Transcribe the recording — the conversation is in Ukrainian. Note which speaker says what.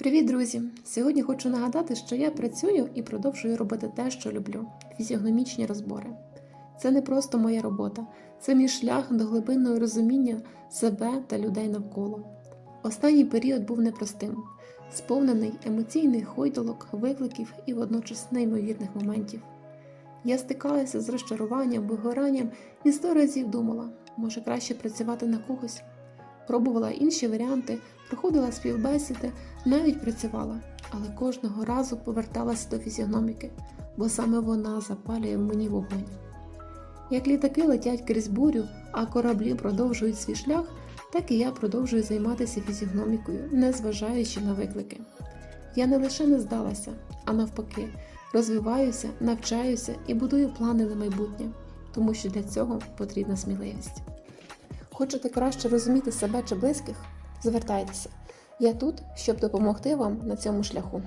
Speaker 1: Привіт, друзі! Сьогодні хочу нагадати, що я працюю і продовжую робити те, що люблю фізіогномічні розбори. Це не просто моя робота, це мій шлях до глибинного розуміння себе та людей навколо. Останній період був непростим, сповнений емоційних хойдолок, викликів і водночас неймовірних моментів. Я стикалася з розчаруванням, вигоранням і сто разів думала, може краще працювати на когось. Пробувала інші варіанти, проходила співбесіди, навіть працювала, але кожного разу поверталася до фізіономіки, бо саме вона запалює в мені вогонь. Як літаки летять крізь бурю, а кораблі продовжують свій шлях, так і я продовжую займатися фізіогномікою, незважаючи на виклики. Я не лише не здалася, а навпаки, розвиваюся, навчаюся і будую плани на майбутнє, тому що для цього потрібна сміливість. Хочете краще розуміти себе чи близьких? Звертайтеся. Я тут, щоб допомогти вам на цьому шляху.